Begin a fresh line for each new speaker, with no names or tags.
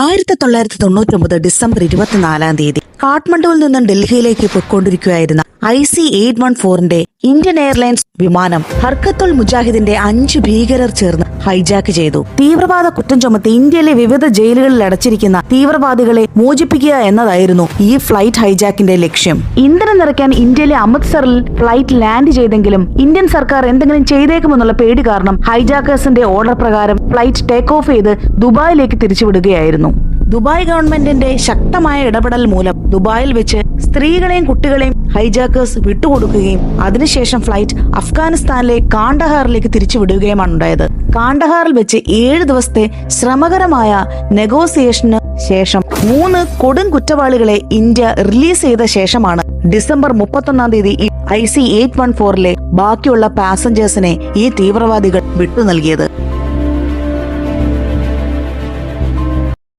ആയിരത്തി തൊള്ളായിരത്തി തൊണ്ണൂറ്റി ഒമ്പത് ഡിസംബർ ഇരുപത്തിനാലാം തീയതി. കാഠ്മണ്ഡുവിൽ നിന്നും ഡൽഹിയിലേക്ക് പൊയ്ക്കൊണ്ടിരിക്കുകയായിരുന്ന ഐ സി എയ്റ്റ് വൺ ഫോറിന്റെ ഇന്ത്യൻ എയർലൈൻസ് വിമാനം ഹർക്കത്തുൽ മുജാഹിദിന്റെ അഞ്ച് ഭീകരർ ചേർന്ന് ഹൈജാക്ക് ചെയ്തു. തീവ്രവാദ കുറ്റം ചുമത്തി ഇന്ത്യയിലെ വിവിധ ജയിലുകളിൽ അടച്ചിരിക്കുന്ന തീവ്രവാദികളെ മോചിപ്പിക്കുക എന്നതായിരുന്നു ഈ ഫ്ലൈറ്റ് ഹൈജാക്കിന്റെ ലക്ഷ്യം. ഇന്ധനം നിറയ്ക്കാൻ ഇന്ത്യയിലെ അമൃത്സറിൽ ഫ്ലൈറ്റ് ലാൻഡ് ചെയ്തെങ്കിലും ഇന്ത്യൻ സർക്കാർ എന്തെങ്കിലും ചെയ്തേക്കുമെന്നുള്ള പേടി കാരണം ഹൈജാക്കേഴ്സിന്റെ ഓർഡർ പ്രകാരം ഫ്ലൈറ്റ് ടേക്ക് ഓഫ് ചെയ്ത് ദുബായിലേക്ക് തിരിച്ചുവിടുകയായിരുന്നു. ദുബായ് ഗവൺമെന്റിന്റെ ശക്തമായ ഇടപെടൽ മൂലം ദുബായിൽ വെച്ച് സ്ത്രീകളെയും കുട്ടികളെയും ഹൈജാക്കേഴ്സ് വിട്ടുകൊടുക്കുകയും അതിനുശേഷം ഫ്ലൈറ്റ് അഫ്ഗാനിസ്ഥാനിലെ കാണ്ടഹാറിലേക്ക് തിരിച്ചുവിടുകയുമാണ് ഉണ്ടായത്. കാണ്ടഹാറിൽ വെച്ച് ഏഴ് ദിവസത്തെ ശ്രമകരമായ നെഗോസിയേഷന് ശേഷം മൂന്ന് കൊടും കുറ്റവാളികളെ ഇന്ത്യ റിലീസ് ചെയ്ത ശേഷമാണ് ഡിസംബർ മുപ്പത്തൊന്നാം തീയതി ഐ സി എയ്റ്റ് വൺ ഫോറിലെ ബാക്കിയുള്ള പാസഞ്ചേഴ്സിനെ ഈ തീവ്രവാദികൾ വിട്ടു നൽകിയത്